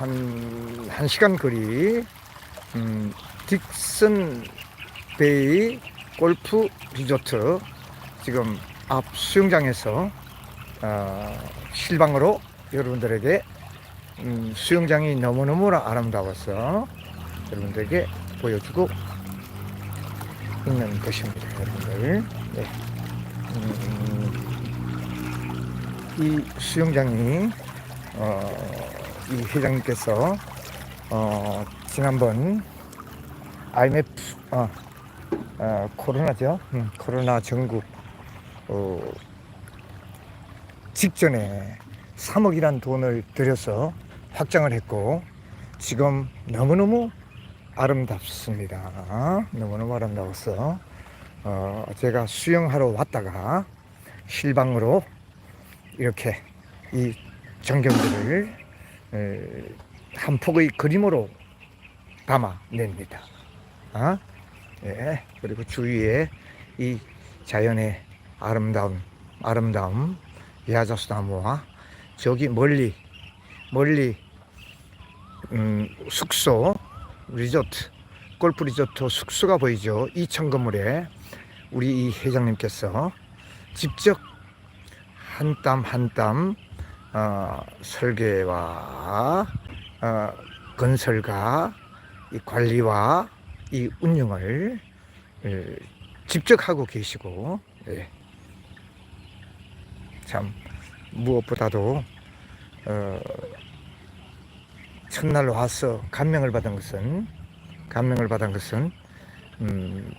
한, 한 시간 거리, 음, 딕슨 베이 골프 리조트 지금 앞 수영장에서 어, 실방으로 여러분들에게 음, 수영장이 너무너무 아름다워서 여러분들에게 보여주고 있는 것입니다, 여러분들. 네. 음, 이 수영장이 어, 이 회장님께서 어, 지난번 IMF 어, 어, 코로나죠. 음, 코로나 전국 어, 직전에 3억이란 돈을 들여서 확장을 했고 지금 너무너무 아름답습니다. 너무너무 아름다워서 어, 제가 수영하러 왔다가 실방으로 이렇게 이 전경들을 에, 한 폭의 그림으로 담아냅니다. 아? 예. 그리고 주위에 이 자연의 아름다움, 아름다움, 야자수 나무와 저기 멀리, 멀리, 음, 숙소, 리조트, 골프 리조트 숙소가 보이죠. 2층 건물에 우리 이 회장님께서 직접 한 땀 한땀 어, 설계와 어, 건설과 이 관리와 이 운영을 예, 직접 하고 계시고 예. 참 무엇보다도 어, 첫날 와서 감명을 받은 것은 감명을 받은 것은 음,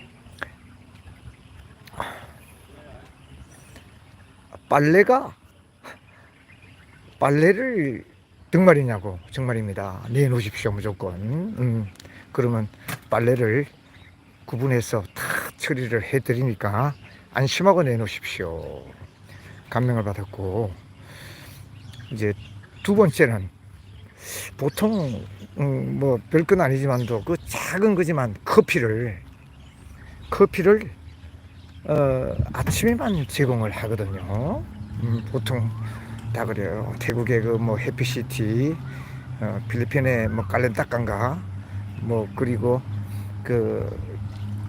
빨래가 빨래를 정말이냐고 정말입니다. 내놓으십시오 무조건. 음, 그러면 빨래를 구분해서 다 처리를 해드리니까 안심하고 내놓으십시오. 감명을 받았고 이제 두 번째는 보통 음, 뭐 별건 아니지만도 그 작은 거지만 커피를 커피를 어, 아침에만 제공을 하거든요. 음, 보통 다 그래요. 태국의 그 뭐 해피시티, 어, 필리핀의 뭐 깔렌타칸가, 뭐 그리고 그,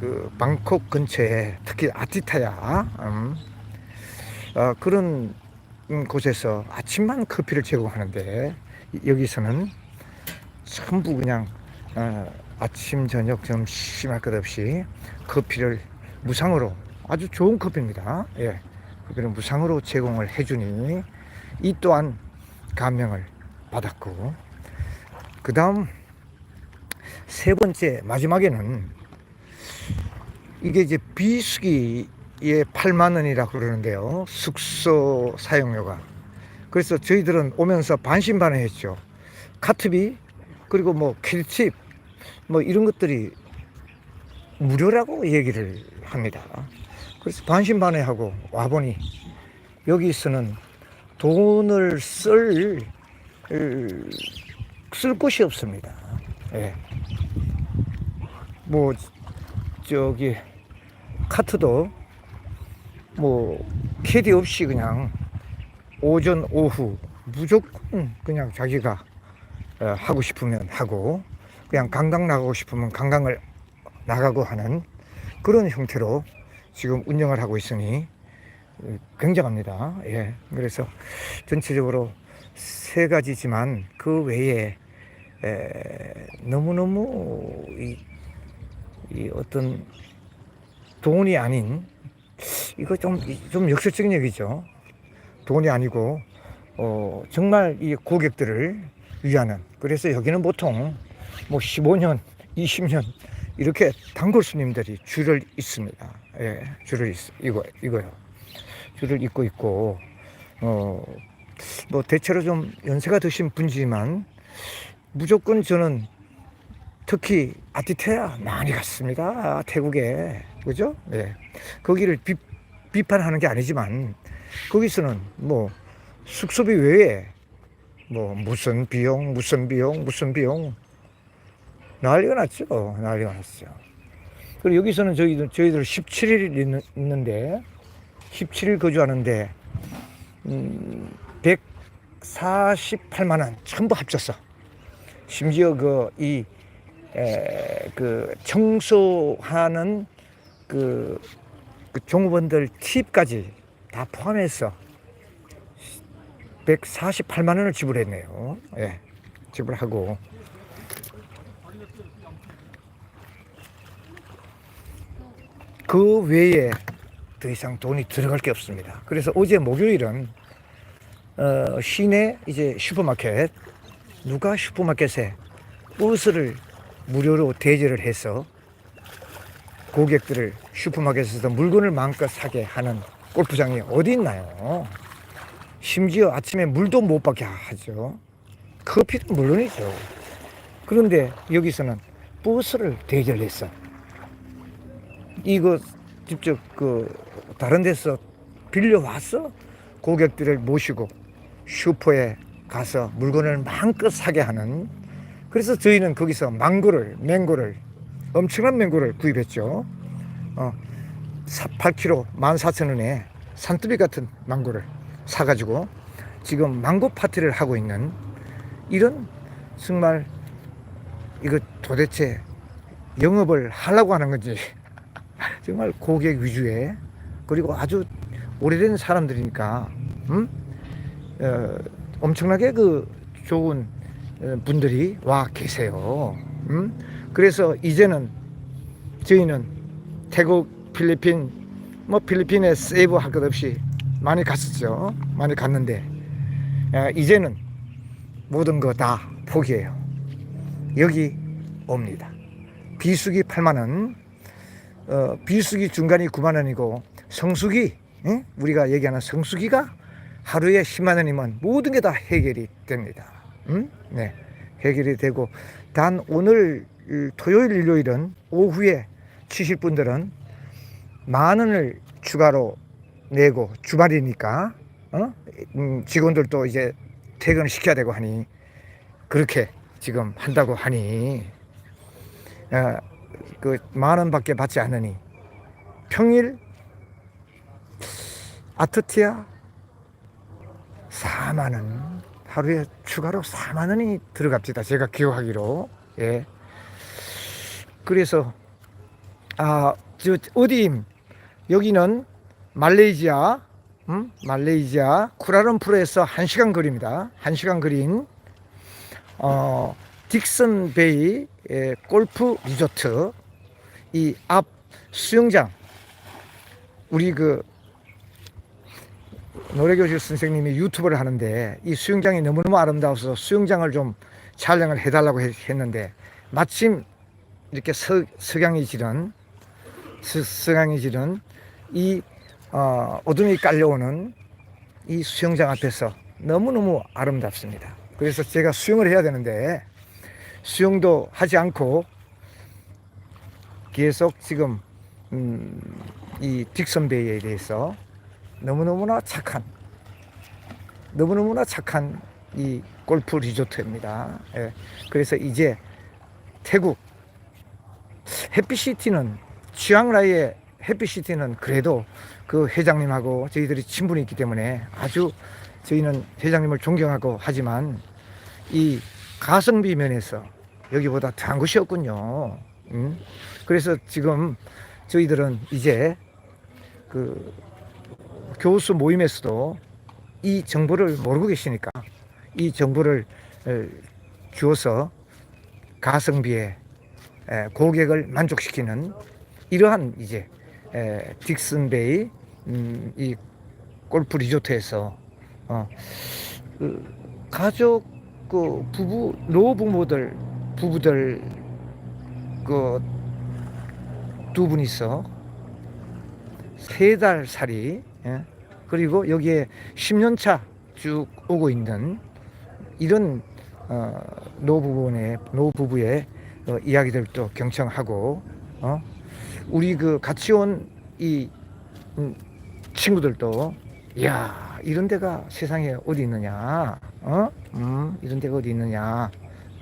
그 방콕 근처에 특히 아티타야 음, 어, 그런 음, 곳에서 아침만 커피를 제공하는데 여기서는 전부 그냥 어, 아침 저녁 좀 심할 것 없이 커피를 무상으로 아주 좋은 커피입니다. 예, 커피를 무상으로 제공을 해주니 이 또한 감명을 받았고 그 다음 세 번째 마지막에는 이게 이제 비수기에 8만 원이라 그러는데요. 숙소 사용료가. 그래서 저희들은 오면서 반신반의했죠. 카트비 그리고 뭐 킬팁 뭐 이런 것들이 무료라고 얘기를 합니다. 그래서 반신반의하고 와보니 여기서는 돈을 쓸, 쓸 곳이 없습니다. 예. 뭐, 저기, 카트도 뭐, 캐디 없이 그냥 오전, 오후 무조건 그냥 자기가 어, 하고 싶으면 하고, 그냥 관광 나가고 싶으면 관광을 나가고 하는 그런 형태로 지금 운영을 하고 있으니 굉장합니다. 예. 그래서 전체적으로 세 가지지만 그 외에 에, 너무너무 이, 이 어떤 돈이 아닌 이거 좀, 좀 역설적인 얘기죠. 돈이 아니고 어, 정말 이 고객들을 위하는 그래서 여기는 보통 뭐 15년, 20년 이렇게 단골 손님들이 줄을 있습니다. 예, 줄을 있, 이거, 이거요. 줄을 잇고 있고 어 뭐 대체로 좀 연세가 드신 분이지만 무조건 저는 특히 아티테아 많이 갔습니다 태국에. 그죠? 네 거기를 비, 비판하는 게 아니지만 거기서는 뭐 숙소비 외에 뭐 무슨 비용 무슨 비용 무슨 비용. 난리가 났죠. 난리가 났죠 그리고 여기서는 저희들 저희들 17일 있는, 있는데 17일 거주하는데 음, 148만 원 전부 합쳤어. 심지어 그이 그 청소하는 그, 그 종업원들 팁까지 다 포함해서 148만 원을 지불했네요. 예, 지불하고 그 외에 더 이상 돈이 들어갈 게 없습니다. 그래서 어제 목요일은 어, 시내 이제 슈퍼마켓 누가 슈퍼마켓에 버스를 무료로 대절을 해서 고객들을 슈퍼마켓에서 물건을 마음껏 사게 하는 골프장이 어디 있나요? 심지어 아침에 물도 못 받게 하죠. 커피도 물론이죠. 그런데 여기서는 버스를 대절했어. 이거 직접 그 다른 데서 빌려 왔어 고객들을 모시고 슈퍼에 가서 물건을 마음껏 사게 하는 그래서 저희는 거기서 망고를 맹고를 엄청난 맹고를 구입했죠. 어, 8kg 14,000원에 산더미 같은 망고를 사가지고 지금 망고 파티를 하고 있는 이런 정말 이거 도대체 영업을 하려고 하는 건지 정말 고객 위주의 그리고 아주 오래된 사람들이니까 음? 어, 엄청나게 그 좋은 어, 분들이 와 계세요. 음? 그래서 이제는 저희는 태국, 필리핀, 뭐 필리핀에 세이브 할 것 없이 많이 갔었죠. 많이 갔는데 어, 이제는 모든 거 다 포기해요. 여기 옵니다. 비수기 8만 원, 어, 비수기 중간이 9만 원이고 성수기 예? 우리가 얘기하는 성수기가 하루에 10만 원이면 모든 게 다 해결이 됩니다. 음? 네, 해결이 되고 단 오늘 이 토요일 일요일은 오후에 치실 분들은 만 원을 추가로 내고 주말이니까 어? 음, 직원들도 이제 퇴근을 시켜야 되고 하니 그렇게 지금 한다고 하니 어, 그만 원밖에 받지 않으니 평일 아트티아 4만 원 하루에 추가로 4만 원이 들어갑니다. 제가 기억하기로 예. 그래서 아 저 어디 여기는 말레이시아 음? 말레이시아 쿠라룸푸르에서 1시간 거리입니다. 1시간 거리인 어, 딕슨 베이 예, 골프 리조트 이 앞 수영장 우리 그 노래교실 선생님이 유튜브를 하는데 이 수영장이 너무너무 아름다워서 수영장을 좀 촬영을 해달라고 했- 했는데 마침 이렇게 서, 석양이 지른 서, 석양이 지른 이 어, 어둠이 깔려오는 이 수영장 앞에서 너무너무 아름답습니다. 그래서 제가 수영을 해야 되는데 수영도 하지 않고 계속 지금 음, 이 딕선 베이에 대해서 너무너무나 착한 너무너무나 착한 이 골프 리조트입니다. 예. 그래서 이제 태국 해피시티는 취앙라이의 해피시티는 그래도 그 회장님하고 저희들이 친분이 있기 때문에 아주 저희는 회장님을 존경하고 하지만 이 가성비 면에서 여기보다 더한 곳이 없군요. 음? 그래서 지금 저희들은 이제 그 교수 모임에서도 이 정보를 모르고 계시니까 이 정보를 에, 주어서 가성비에 에, 고객을 만족시키는 이러한 이제 에, 딕슨베이 음, 이 골프 리조트에서 어, 그 가족 그 부부 노부모들 부부들 그 두 분이서 세 달 살이 예? 그리고 여기에 10년 차 쭉 오고 있는 이런 어, 노부부의 노부부의 어, 이야기들도 경청하고 어? 우리 그 같이 온이 음, 친구들도 야 이런 데가 세상에 어디 있느냐 어? 음, 이런 데가 어디 있느냐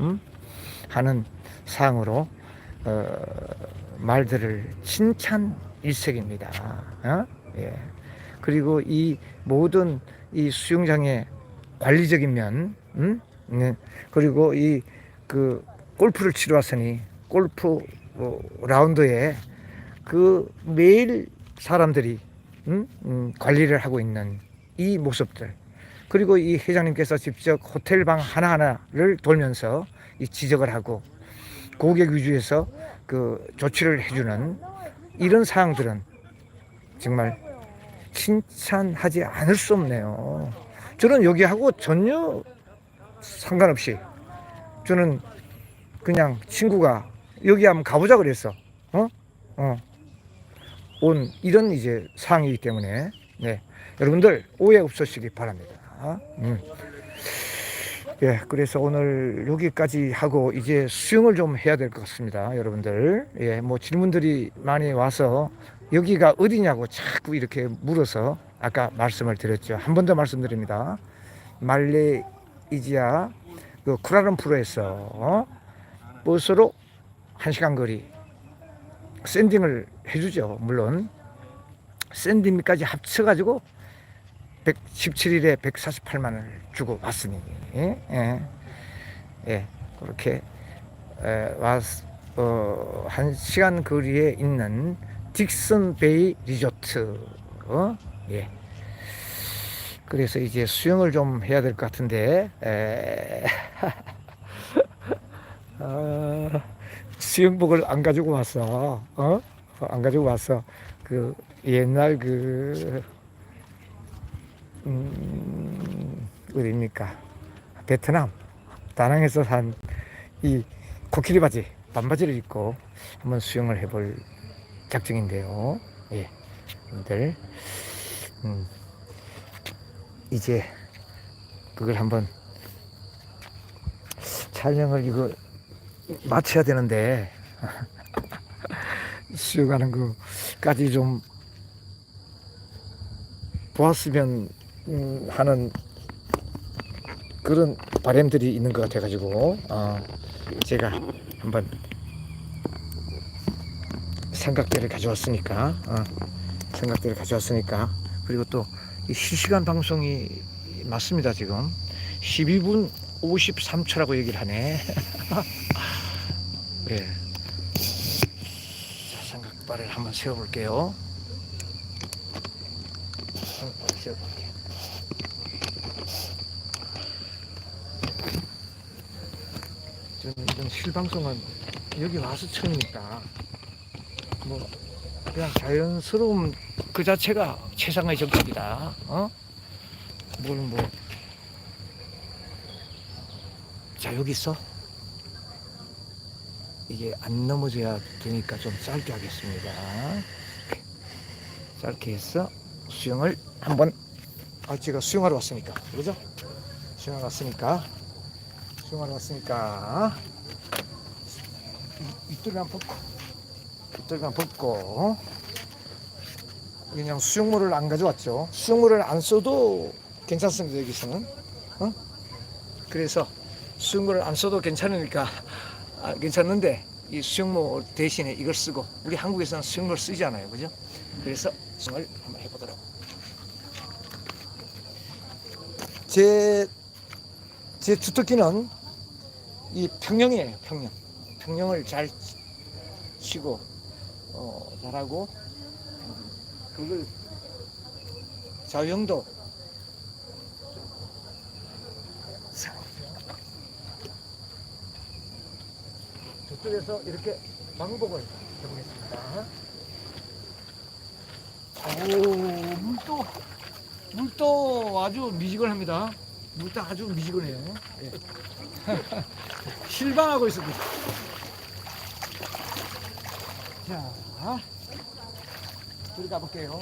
음? 하는 사항으로 어, 말들을 칭찬 일색입니다. 어? 예. 그리고 이 모든 이 수영장의 관리적인 면, 음? 네. 그리고 이 그 골프를 치러 왔으니 골프 어, 라운드에 그 매일 사람들이 음? 음, 관리를 하고 있는 이 모습들 그리고 이 회장님께서 직접 호텔 방 하나하나를 돌면서 이 지적을 하고 고객 위주에서 그 조치를 해주는 이런 사항들은 정말 칭찬하지 않을 수 없네요. 저는 여기하고 전혀 상관없이 저는 그냥 친구가 여기 한번 가보자 그랬어. 어? 어. 온 이런 이제 상황이기 때문에 네. 여러분들 오해 없으시기 바랍니다. 음. 예, 그래서 오늘 여기까지 하고 이제 수영을 좀 해야 될 것 같습니다, 여러분들. 예, 뭐 질문들이 많이 와서 여기가 어디냐고 자꾸 이렇게 물어서 아까 말씀을 드렸죠. 한 번 더 말씀드립니다. 말레이시아 그 쿠라룸푸르에서 어? 버스로 한 시간 거리 샌딩을 해주죠. 물론 샌딩까지 합쳐가지고 117일에 148만 원을 주고 왔으니 예, 예, 예 그렇게 에, 왔, 어, 한 시간 거리에 있는 딕슨 베이 리조트 어? 예. 그래서 이제 수영을 좀 해야 될 것 같은데 에, 아, 수영복을 안 가지고 왔어 어? 안 가지고 왔어 그 옛날 그 음, 어디입니까? 베트남 다낭에서 산 이 코끼리 바지 반바지를 입고 한번 수영을 해볼 작정인데요. 예, 여러분들 음, 이제 그걸 한번 촬영을 이거 마쳐야 되는데 수영하는 거까지 좀 보았으면 음, 하는 그런 바람들이 있는 것 같아가지고 어, 제가 한번 삼각대를 가져왔으니까 어, 삼각대를 가져왔으니까. 그리고 또이 실시간 방송이 맞습니다 지금. 12분 53초라고 얘기를 하네. 예. 자 삼각발을 한번 세워볼게요. 삼각발 세워볼게 저는 이런 실방송은 여기 와서 처음이니까 뭐 그냥 자연스러움 그 자체가 최상의 정답이다. 어? 뭘뭐 자 여기 있어. 이게 안 넘어져야 되니까 좀 짧게 하겠습니다. 짧게 해서 수영을 한번 아 제가 수영하러 왔으니까 그죠? 수영하러 왔으니까 수영하러 왔으니까 이- 이쪽에 한번 한번 벗고 그냥 수영물을 안 가져왔죠. 수영물을 안 써도 괜찮습니다 여기서는. 어? 그래서 수영물을 안 써도 괜찮으니까 아, 괜찮는데 이 수영모 대신에 이걸 쓰고 우리 한국에서는 수영물 쓰잖아요. 그죠? 그래서 수영을 한번 해보도록. 제, 제 주특기는 이 평영이에요, 평영. 평영을 잘 치고, 어, 잘하고, 그걸 자유형도 자, 저쪽에서 이렇게 방법을 해보겠습니다. 오, 물도, 물도 아주 미지근합니다. 물도 아주 미지근해요. 예. 실망하고 있습니다. 자, 들어가 볼게요.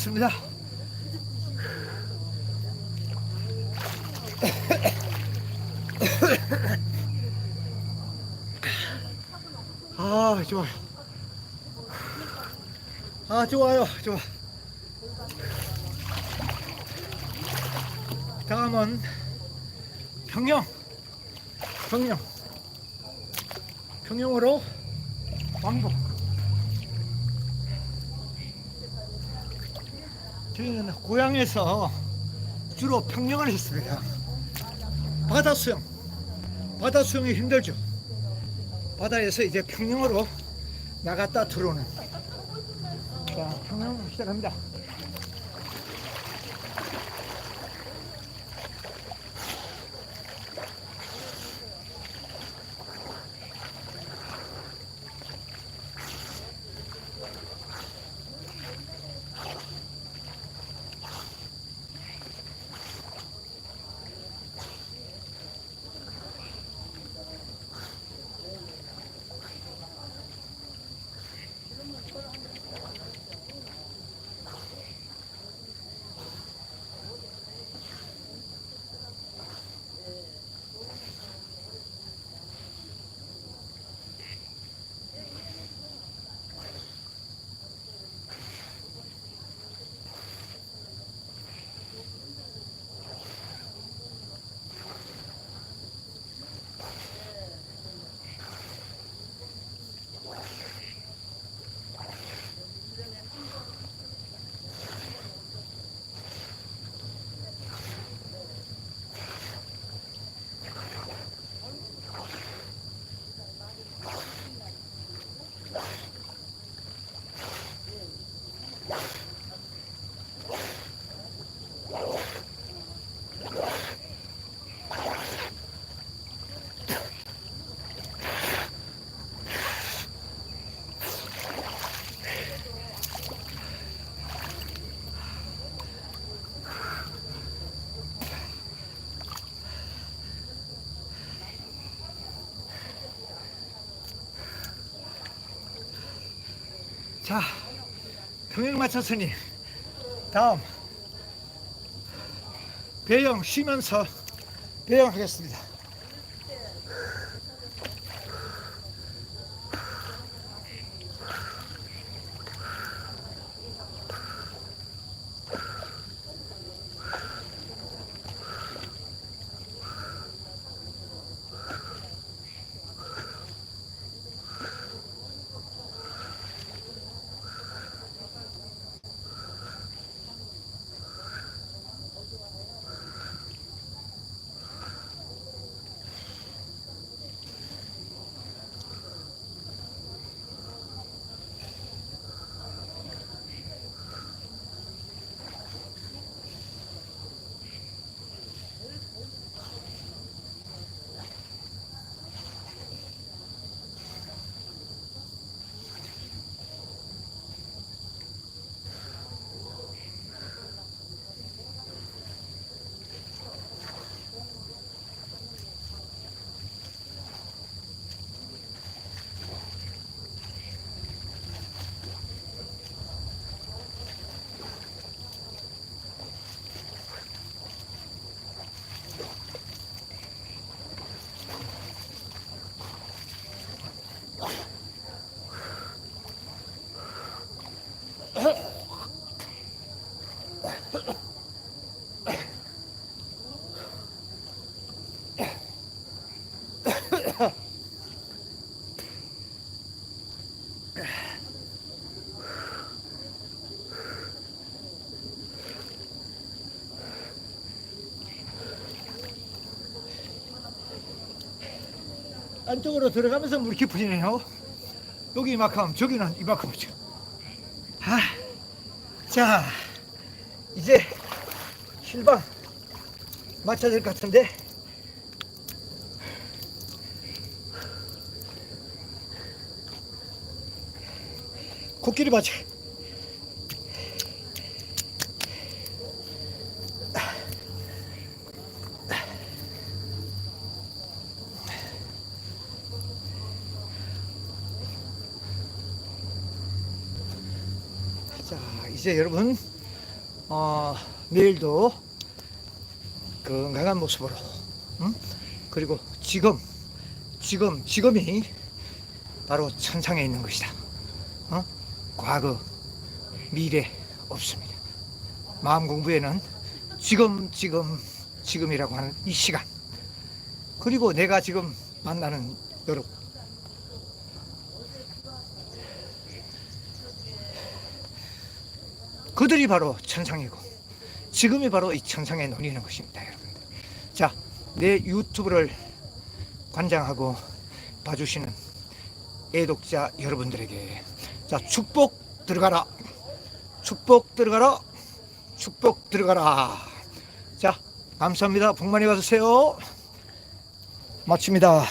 좋습니다. 아, 좋아요. 아, 좋아요. 좋아. 다음은 평영. 평영. 평영으로 왕복. 저희는 고향에서 주로 평영을 했습니다. 바다 수영. 바다 수영이 힘들죠. 바다에서 이제 평영으로 나갔다 들어오는. 자, 평영 시작합니다. 자, 평행 마쳤으니 다음 배영 쉬면서 배영하겠습니다. 안쪽으로 들어가면서 물이 깊어지네요. 여기 이만큼, 저기는 이만큼이죠. 아, 자, 이제 실방 맞춰야 될 것 같은데. 코끼리 맞춰. 자, 이제 여러분 어, 내일도 건강한 모습으로 응? 그리고 지금 지금 지금이 바로 천상에 있는 것이다. 어? 과거 미래 없습니다. 마음 공부에는 지금 지금 지금이라고 하는 이 시간 그리고 내가 지금 만나는 여러분 그들이 바로 천상이고 지금이 바로 이 천상에 논리는 것입니다 여러분들. 자 내 유튜브를 관장하고 봐주시는 애독자 여러분들에게 자 축복 들어가라. 축복 들어가라. 축복 들어가라. 자 감사합니다. 복 많이 받으세요. 마칩니다